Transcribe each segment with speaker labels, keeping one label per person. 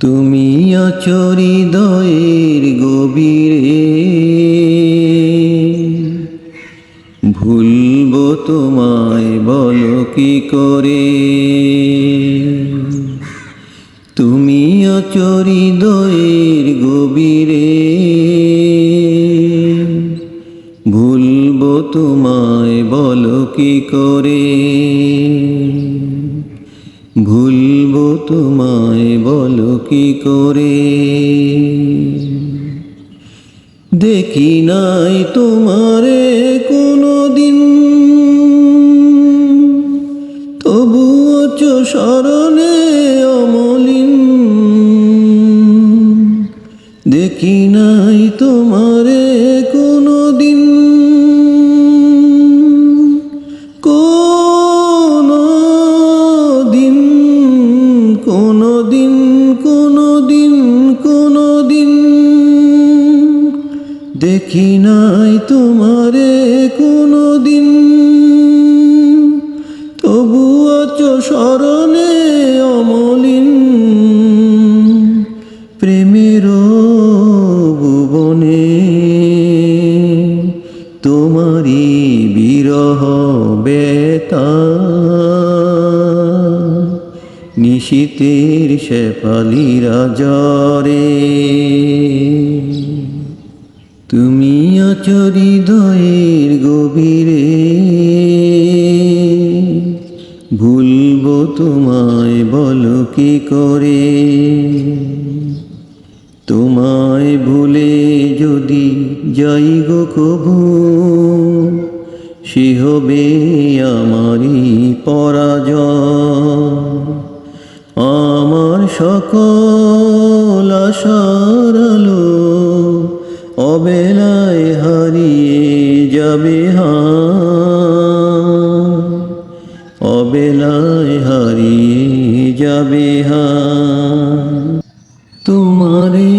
Speaker 1: তুমি অচরিদয়ের গভীরে। ভুলব তোমায় বলো কি করে? তুমি অচরিদয়ের গভীরে। ভুলব তোমায় বলো কি করে? তোমায় বলো কি করে? দেখি নাই তোমারে কোনো দিন তবুও চ স্মরণে অমলিন। দেখি নাই তোমারে দেখি নাই তোমারে কোনো দিন তবু আচ স্মরণে অমলিন। প্রেমের ভুবনে তোমারি বিরহ বেতা। নিশীতের শেফালিরা জরে তুমি অচরিদয়ের গভীরে। ভুলবো তোমায় বলো কি করে? তোমায় ভুলে যদি যাই গো কভু সে হবে আমারই পরাজয়। আমার সকল আশার অবেলায় হারিয়ে যাবে অবেলায় হারিয়ে যাবে তোমারে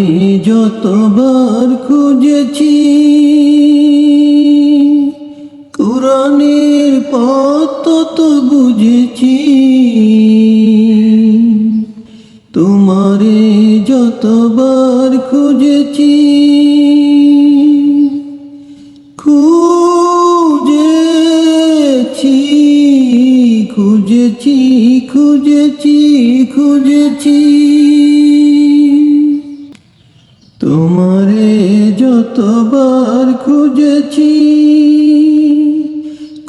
Speaker 1: যতবার খুঁজেছি কোরআনের পথ তত বুঝেছি। তোমারে খুঁজেছি খুঁজেছি। তোমারে যতবার খুঁজেছি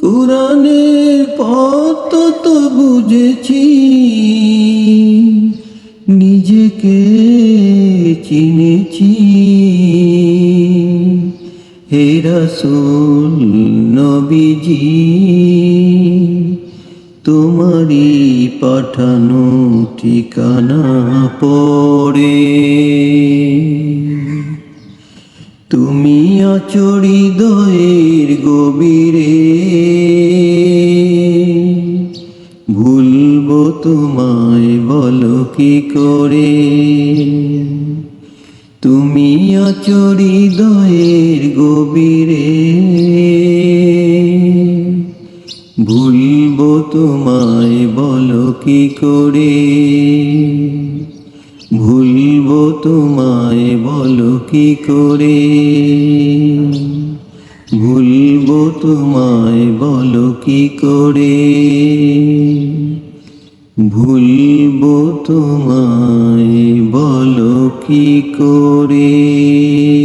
Speaker 1: কোরআনের পথ তো বুঝেছি। নিজেকে চিনেছি। হে রসুল নবীজি। তোমারই পাঠানো ঠিকানা পড়ে। তুমি অচরিদয়ের গভীরে। ভুলবো তোমায় বলো কি করে? তুমি অচরিদয়ের গভীরে। ভুলবো তোমায় বলো কি করে? ভুলবো তোমায় বলো কি করে? ভুলবো তোমায় বলো কি করে? ভুলবো তোমায় বলো কি করে?